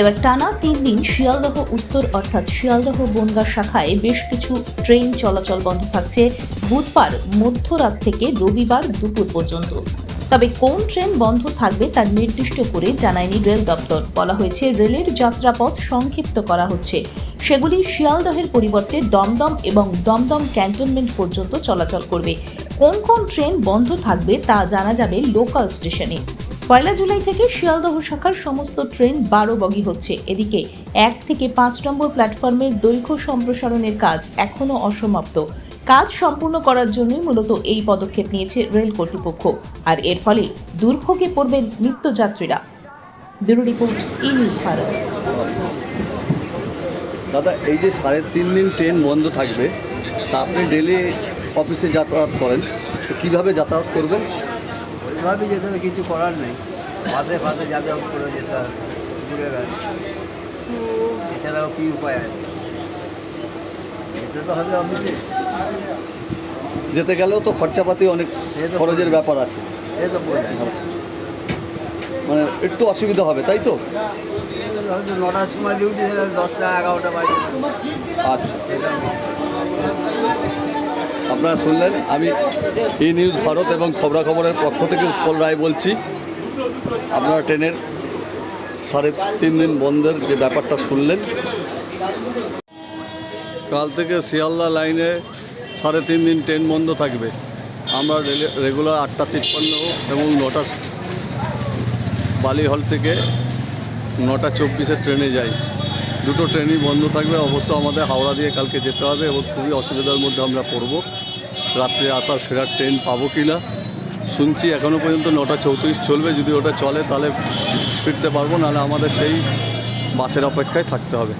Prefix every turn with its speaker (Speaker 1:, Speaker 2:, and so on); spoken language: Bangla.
Speaker 1: এবার টানা তিন দিন শিয়ালদহ উত্তর অর্থাৎ শিয়ালদহ বনগা শাখায় বেশ কিছু ট্রেন চলাচল বন্ধ থাকছে। বুধবার মধ্যরাত থেকে রবিবার দুপুর পর্যন্ত। তবে কোন ট্রেন বন্ধ থাকবে তার নির্দিষ্ট করে জানায়নি রেল দপ্তর। বলা হয়েছে, রেলের যাত্রাপথ সংক্ষিপ্ত করা হচ্ছে। সেগুলি শিয়ালদহের পরিবর্তে দমদম এবং দমদম ক্যান্টনমেন্ট পর্যন্ত চলাচল করবে। কোন কোন ট্রেন বন্ধ থাকবে তা জানা যাবে লোকাল স্টেশনে। পয়লা জুলাই থেকে শিয়ালদহ শাখার সমস্ত ট্রেন বারো বগি হচ্ছে। এদিকে এক থেকে পাঁচ নম্বর প্ল্যাটফর্মের দৈর্ঘ্য সম্প্রসারণের কাজ এখনও অসমাপ্ত। কাজ সম্পূর্ণ করার জন্যই মূলত এই পদক্ষেপ নিয়েছে রেল কর্তৃপক্ষ। আর এর ফলে দুর্ভোগে পড়বেন নিত্যযাত্রীরা। Bureau report, E news Bharat.
Speaker 2: দাদা, এই যে সাড়ে তিন দিন ট্রেন বন্ধ থাকবে, তা আপনি ডেলি অফিসে যাতায়াত করেন। কীভাবে যাতায়াত করবেন?
Speaker 3: ওইভাবে যেতে হবে কিছু করার নেই। পাশে পাশে যাতায়াত করে যেতে হবে ঘুরে বেড়ায় এছাড়াও কী উপায় আছে? যেতে তো হবে অফিসে।
Speaker 2: যেতে গেলেও তো খরচাপাতি অনেক খরচের ব্যাপার আছে।
Speaker 3: এই তো
Speaker 2: মানে একটু অসুবিধা হবে তাই তো?
Speaker 3: হয়তো নটার সময় ডিউটি দশটা এগারোটা বাজে।
Speaker 2: আচ্ছা। আপনারা শুনলেন। আমি ই নিউজ ভারত এবং খবরাখবরের পক্ষ থেকে উৎপল রায় বলছি। আপনারা ট্রেনের সাড়ে তিন দিন বন্ধের যে ব্যাপারটা শুনলেন, কাল থেকে শিয়ালদা লাইনে সাড়ে তিন দিন ট্রেন বন্ধ থাকবে। আমরা রেগুলার আটটা তিপ্পান্ন এবং নটা বালিহল থেকে নটা চব্বিশে ট্রেনে যাই। দুটো ট্রেনই বন্ধ থাকবে। অবশ্য আমাদের হাওড়া দিয়ে কালকে যেতে হবে এবং খুবই অসুবিধার মধ্যে আমরা পড়ব। রাত্রে আসার ফেরার ট্রেন পাবো কি না? শুনছি এখনও পর্যন্ত নটা চৌত্রিশ চলবে, যদি ওটা চলে তাহলে ফিরতে পারব, নাহলে আমাদের সেই বাসের অপেক্ষায় থাকতে হবে।